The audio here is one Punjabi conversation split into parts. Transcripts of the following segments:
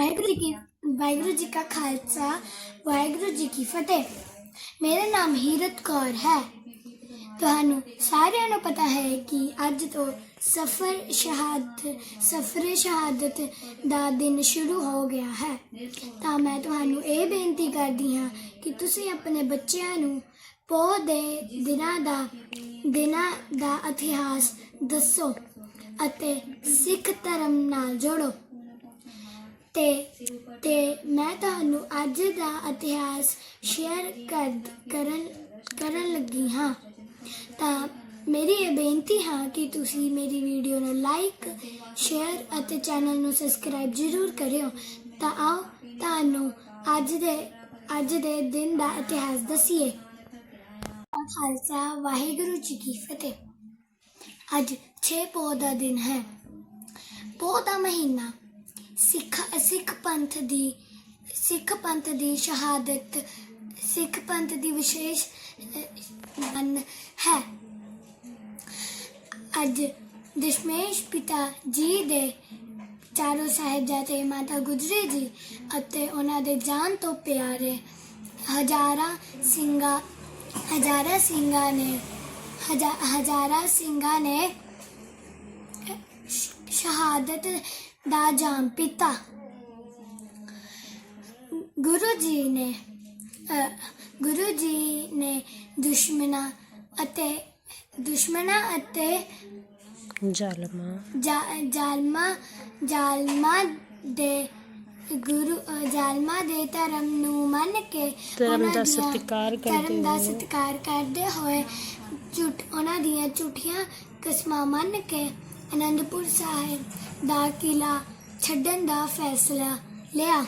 ਵਾਹਿਗੁਰੂ ਜੀ ਕੀ ਵਾਹਿਗੁਰੂ ਜੀ ਕਾ ਖਾਲਸਾ, ਵਾਹਿਗੁਰੂ ਜੀ ਕੀ ਫਤਿਹ। ਮੇਰਾ ਨਾਮ ਹੀਰਤ ਕੌਰ ਹੈ। ਤੁਹਾਨੂੰ ਸਾਰਿਆਂ ਨੂੰ ਪਤਾ ਹੈ ਕਿ ਅੱਜ ਤੋਂ ਸਫਰ ਸ਼ਹਾਦਤ ਸਫਰ ਸ਼ਹਾਦਤ ਦਾ ਦਿਨ ਸ਼ੁਰੂ ਹੋ ਗਿਆ ਹੈ। ਤਾਂ ਮੈਂ ਤੁਹਾਨੂੰ ਇਹ ਬੇਨਤੀ ਕਰਦੀ ਹਾਂ ਕਿ ਤੁਸੀਂ ਆਪਣੇ ਬੱਚਿਆਂ ਨੂੰ ਪੋਹ ਦੇ ਦਿਨਾਂ ਦਾ ਦਿਨਾਂ ਦਾ ਇਤਿਹਾਸ ਦੱਸੋ ਅਤੇ ਸਿੱਖ ਧਰਮ ਨਾਲ ਜੋੜੋ। ਤੇ ਤੇ ਮੈਂ ਤੁਹਾਨੂੰ ਅੱਜ ਦਾ ਇਤਿਹਾਸ ਸ਼ੇਅਰ ਕਰ, ਕਰਨ ਕਰਨ ਲੱਗੀ ਹਾਂ। ਤਾਂ ਮੇਰੀ ਇਹ ਬੇਨਤੀ ਹੈ ਕਿ ਤੁਸੀਂ ਮੇਰੀ ਵੀਡੀਓ ਨੂੰ ਲਾਈਕ ਸ਼ੇਅਰ ਅਤੇ ਚੈਨਲ ਨੂੰ ਸਬਸਕ੍ਰਾਈਬ ਜ਼ਰੂਰ ਕਰਿਓ। ਤਾਂ ਆਓ ਤੁਹਾਨੂੰ ਅੱਜ ਦੇ ਅੱਜ ਦੇ ਦਿਨ ਦਾ ਇਤਿਹਾਸ ਦਸੀਏ। ਖਾਲਸਾ, ਵਾਹਿਗੁਰੂ ਜੀ ਕੀ ਫਤਿਹ। ਅੱਜ 6 ਪੋਹ ਦਾ ਦਿਨ ਹੈ। ਪੋ ਦਾ ਮਹੀਨਾ ਸਿੱਖ ਸਿੱਖ ਪੰਥ ਦੀ, ਸਿੱਖ ਪੰਥ ਦੀ ਸ਼ਹਾਦਤ, ਸਿੱਖ ਪੰਥ ਦੀ ਵਿਸ਼ੇਸ਼ ਮਨ ਹੈ। ਅੱਜ ਦਸ਼ਮੇਸ਼ ਪਿਤਾ ਜੀ ਦੇ ਚਾਰੋਂ ਸਾਹਿਬਜ਼ਾਦੇ ਮਾਤਾ ਗੁਜਰੀ ਜੀ ਅਤੇ ਉਹਨਾਂ ਦੇ ਜਾਨ ਤੋਂ ਪਿਆਰੇ ਹਜ਼ਾਰਾਂ ਸਿੰਘਾਂ ਹਜ਼ਾਰਾਂ ਸਿੰਘਾਂ ਨੇ, ਹਜ਼ਾ- ਹਜ਼ਾਰਾਂ ਸਿੰਘਾਂ ਨੇ ਸ਼ਹਾਦਤ ਦਾ ਜਾਮ ਪੀਤਾ ਗੁਰੂ ਜੀ ਨੇ ਗੁਰੂ ਜੀ ਨੇ ਦੁਸ਼ਮਣਾ ਅਤੇ ਦੁਸ਼ਮਣਾ ਅਤੇ ਜਲਮਾ ਜ਼ਾਲਮਾਂ ਜ਼ਾਲਮਾਂ ਦੇ ਗੁਰੂ ਜ਼ਾਲਮਾਂ ਦੇ ਧਰਮ ਨੂੰ ਮੰਨ ਕੇ ਧਰਮ ਦਾ ਸਤਿਕਾਰ ਕਰਦੇ ਧਰਮ ਦਾ। ਸਤਿਕਾਰ ਕਰਦੇ ਹੋਏ ਝੂਠ ਉਹਨਾਂ ਦੀਆਂ ਝੂਠੀਆਂ ਕਸਮਾਂ ਮੰਨ ਕੇ ਅਨੰਦਪੁਰ ਸਾਹਿਬ ਦਾ ਕਿਲਾ ਛੱਡਣ ਦਾ ਫੈਸਲਾ ਲਿਆ।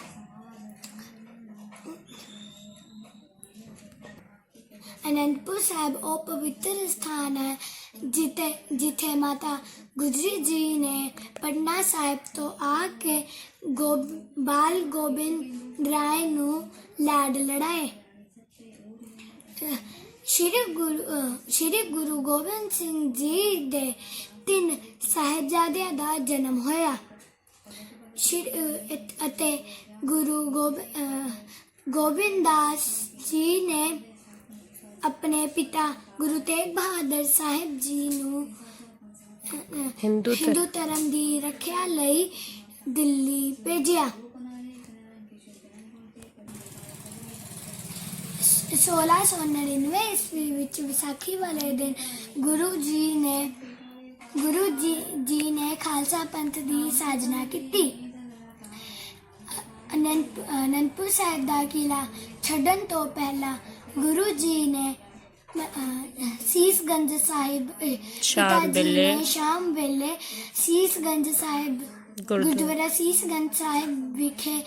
ਅਨੰਦਪੁਰ ਸਾਹਿਬ ਉਹ ਪਵਿੱਤਰ ਸਥਾਨ ਹੈ ਜਿੱਥੇ ਜਿੱਥੇ ਮਾਤਾ ਗੁਜਰੀ ਜੀ ਨੇ ਪਟਨਾ ਸਾਹਿਬ ਤੋਂ ਆ ਕੇ ਗੋਬ, ਬਾਲ ਗੋਬਿੰਦ ਰਾਏ ਨੂੰ ਲਾਡ ਲੜਾਏ। ਸ਼੍ਰੀ ਗੁਰੂ ਸ਼੍ਰੀ ਗੁਰੂ ਗੋਬਿੰਦ ਸਿੰਘ ਜੀ ਦੇ ਤਿੰਨ ਸਾਹਿਬਜ਼ਾਦਿਆਂ ਦਾ ਜਨਮ ਹੋਇਆ। ਅਤੇ ਗੁਰੂ ਗੋਬਿੰਦਾਸ ਜੀ ਨੇ ਆਪਣੇ ਪਿਤਾ ਗੁਰੂ ਤੇਗ ਬਹਾਦਰ ਸਾਹਿਬ ਜੀ ਨੂੰ ਹਿੰਦੂ ਧਰਮ ਦੀ ਰੱਖਿਆ ਲਈ ਦਿੱਲੀ ਭੇਜਿਆ। 1699 ਈਸਵੀ ਵਿੱਚ ਵਿਸਾਖੀ ਵਾਲੇ ਦਿਨ ਗੁਰੂ ਜੀ ਨੇ ਗੁਰੂ ਜੀ ਜੀ ਨੇ ਖਾਲਸਾ ਪੰਥ ਦੀ ਸਾਜਨਾ ਕੀਤੀ ਅਨੰਦ ਅਨੰਦਪੁਰ ਸਾਹਿਬ ਦਾ ਕਿਲਾ ਛੱਡਣ ਤੋਂ ਪਹਿਲਾਂ ਗੁਰੂ ਜੀ ਨੇ ਸੀਸਗੰਜ ਸਾਹਿਬ ਸ਼ਾਮ ਵੇਲੇ। ਸ਼ਾਮ ਵੇਲੇ ਸੀਸਗੰਜ ਸਾਹਿਬ ਗੁਰਦੁਆਰਾ। ਸੀਸਗੰਜ ਸਾਹਿਬ ਵਿਖੇ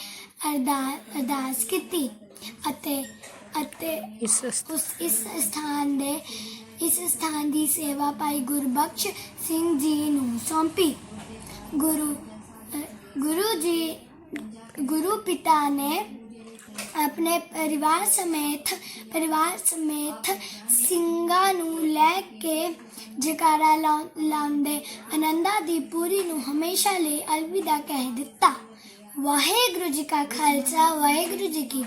ਅਰਦਾ- ਅਰਦਾਸ ਕੀਤੀ ਅਤੇ ਅਤੇ ਇਸ ਉਸ ਇਸ ਸਥਾਨ ਦੇ ਇਸ ਸਥਾਨ ਦੀ ਸੇਵਾ ਭਾਈ ਗੁਰਬਖਸ਼ ਸਿੰਘ ਜੀ ਨੂੰ ਸੌਂਪੀ। ਗੁਰੂ ਗੁਰੂ ਜੀ ਗੁਰੂ ਪਿਤਾ ਨੇ ਆਪਣੇ ਪਰਿਵਾਰ ਸਮੇਤ ਪਰਿਵਾਰ ਸਮੇਤ ਸਿੰਘਾਂ ਨੂੰ ਲੈ ਕੇ ਜਕਾਰਾ ਲਾਉ- ਲਾਉਂਦੇ ਆਨੰਦਾ ਦੀ ਪੂਰੀ ਨੂੰ ਹਮੇਸ਼ਾ ਲਈ ਅਲਵਿਦਾ ਕਹਿ ਦਿੱਤਾ। ਵਾਹਿਗੁਰੂ ਜੀ ਕਾ ਖਾਲਸਾ ਵਾਹਿਗੁਰੂ ਜੀ ਕੀ